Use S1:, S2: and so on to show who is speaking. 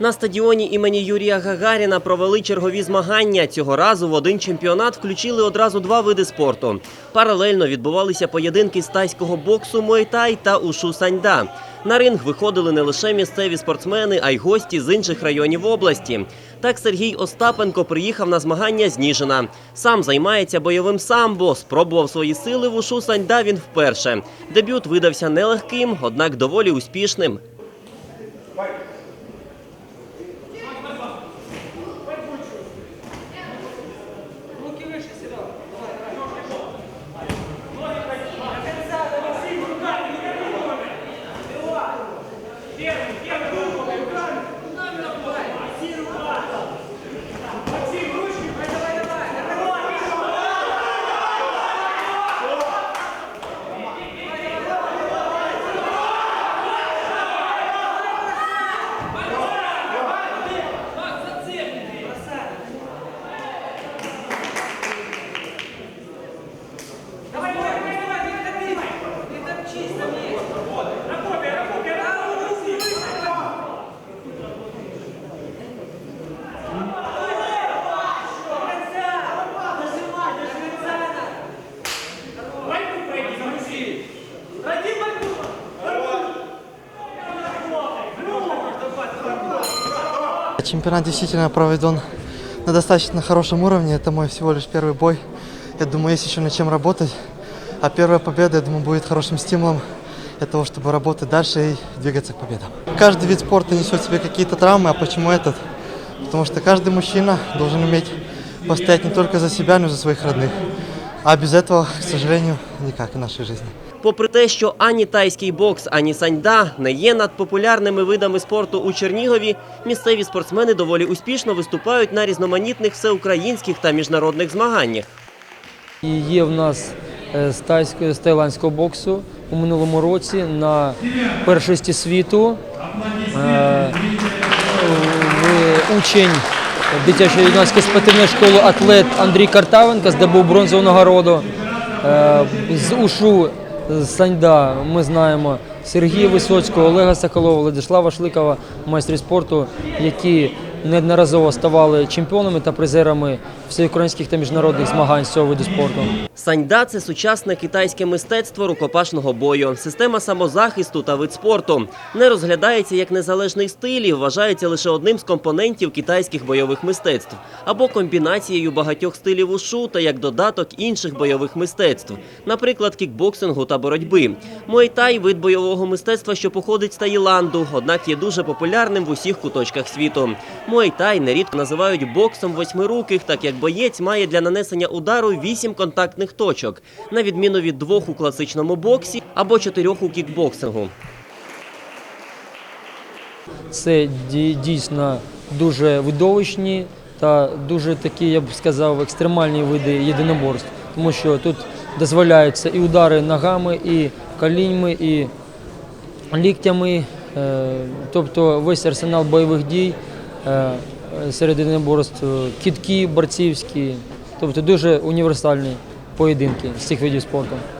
S1: На стадіоні імені Юрія Гагаріна провели чергові змагання. Цього разу в один чемпіонат включили одразу два види спорту. Паралельно відбувалися поєдинки з тайського боксу Муайтай та ушу Саньда. На ринг виходили не лише місцеві спортсмени, а й гості з інших районів області. Так Сергій Остапенко приїхав на змагання з Ніжина. Сам займається бойовим самбо. Спробував свої сили в ушу Саньда він вперше. Дебют видався нелегким, однак доволі успішним.
S2: Чемпионат действительно проведен на достаточно хорошем уровне. Это мой всего лишь первый бой. Я думаю, есть еще над чем работать. А первая победа, я думаю, будет хорошим стимулом для того, чтобы работать дальше и двигаться к победам. Каждый вид спорта несет в себе какие-то травмы. А почему этот? Потому что каждый мужчина должен уметь постоять не только за себя, но и за своих родных. А без этого, к сожалению, никак в нашей жизни.
S1: Попри те, що ані тайський бокс, ані саньда не є надпопулярними видами спорту у Чернігові, місцеві спортсмени доволі успішно виступають на різноманітних всеукраїнських та міжнародних змаганнях.
S3: Є в нас е, з тайського з таїландського боксу у минулому році на першості світу е, учень дитячої юнацької спортивної школи атлет Андрій Картавенко здобув бронзову нагороду. Е, З ушу Саньда ми знаємо Сергія Висоцького, Олега Соколова, Владислава Шликова, майстри спорту, які неодноразово ставали чемпіонами та призерами всеукраїнських та міжнародних змагань з цього виду спорту.
S1: Саньда це сучасне китайське мистецтво рукопашного бою, система самозахисту та вид спорту. Не розглядається як незалежний стиль і вважається лише одним з компонентів китайських бойових мистецтв або комбінацією багатьох стилів ушу та як додаток інших бойових мистецтв, наприклад, кікбоксингу та боротьби. Муайтай – вид бойового мистецтва, що походить з Таїланду, однак є дуже популярним в усіх куточках світу. Муайтай нерідко називають боксом восьмируких, так як боєць має для нанесення удару вісім контактних точок, на відміну від двох у класичному боксі або чотирьох у кікбоксингу.
S3: Це дійсно дуже видовищні та дуже такі, я б сказав, екстремальні види єдиноборств, тому що тут дозволяються і удари ногами, і коліньми, і ліктями, е, тобто весь арсенал бойових дій серед єдиноборств, е, кітки борцівські, тобто дуже універсальні поєдинки з цих видів спорту.